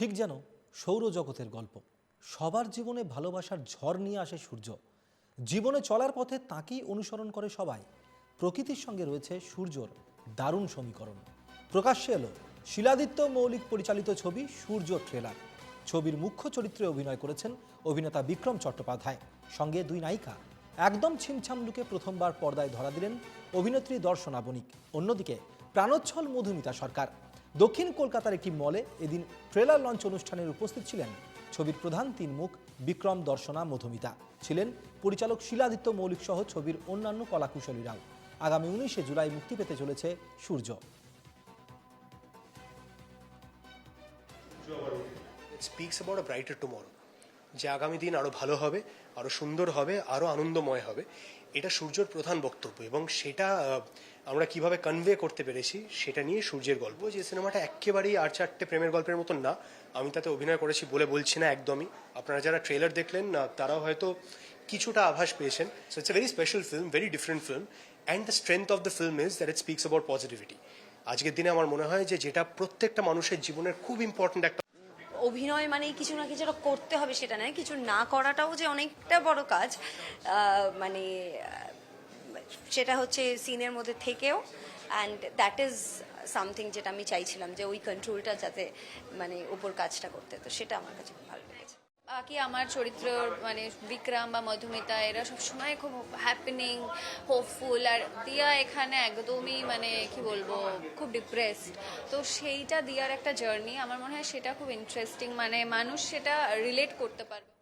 ঠিক যেন সৌরজগতের গল্প। সবার জীবনে ভালোবাসার ঝড় নিয়ে আসে সূর্য। জীবনে চলার পথে তাকেই অনুসরণ করে সবাই। প্রকৃতির সঙ্গে রয়েছে সূর্যর দারুণ সমীকরণ। প্রকাশ্যে এলো শিলাদিত্য মৌলিক পরিচালিত ছবি সূর্য ট্রেলার। ছবির মুখ্য চরিত্রে অভিনয় করেছেন অভিনেতা বিক্রম চট্টোপাধ্যায়। সঙ্গে দুই নায়িকা একদম ছিমছাম লুকে প্রথমবার পর্দায় ধরা দিলেন অভিনেত্রী দর্শনা বণিক। অন্যদিকে প্রাণোচ্ছল মধুমিতা সরকার। দক্ষিণ কলকাতার একটি মলে এদিন ট্রেলার লঞ্চ অনুষ্ঠানের উপস্থিত ছিলেন ছবির প্রধান তিন মুখ বিক্রম দর্শনা মধুমিতা। ছিলেন পরিচালক শিলাদিত্য মৌলিক সহ ছবির অন্যান্য কলাকুশলীরাও। আগামী উনিশে জুলাই মুক্তি পেতে চলেছে Surya. Speaks about a brighter tomorrow যে আগামী দিন আরও ভালো হবে আরও সুন্দর হবে আরও আনন্দময় হবে। এটা সূর্যর প্রধান বক্তব্য এবং সেটা আমরা কীভাবে কনভে করতে পেরেছি সেটা নিয়ে সূর্যের গল্প। যে সিনেমাটা একেবারেই আর চারটে প্রেমের গল্পের মতন না, আমি তাতে অভিনয় করেছি বলে বলছি না একদমই। আপনারা যারা ট্রেলার দেখলেন তারাও হয়তো কিছুটা আভাস পেয়েছেন। So it's a very special film very different film and the strength of the film is that it speaks about positivity আজকের দিনে আমার মনে হয় যে যেটা প্রত্যেকটা মানুষের জীবনের খুব ইম্পর্ট্যান্ট একটা অভিনয় মানে কিছু না কিছু করতে হবে সেটা নয়, কিছু না করাটাও যে অনেকটা বড় কাজ। মানে সেটা হচ্ছে সিনের মধ্যে থেকেও। অ্যান্ড দ্যাট ইজ সামথিং যেটা আমি চাইছিলাম যে ওই কন্ট্রোলটা যাতে মানে ওপর কাজটা করতে। তো সেটা আমার কাছে ভালো লেগেছে। বাকি আমার চরিত্র মানে বিক্রম বা মধুমিতা, এরা সবসময় খুব হ্যাপেনিং হোপফুল আর দিয়া এখানে একদমই মানে কি বলব, খুব ডিপ্রেসড তো সেইটা দিয়ার একটা জার্নি আমার মনে হয় সেটা খুব ইন্টারেস্টিং মানে মানুষ সেটা রিলেট করতে পারবে।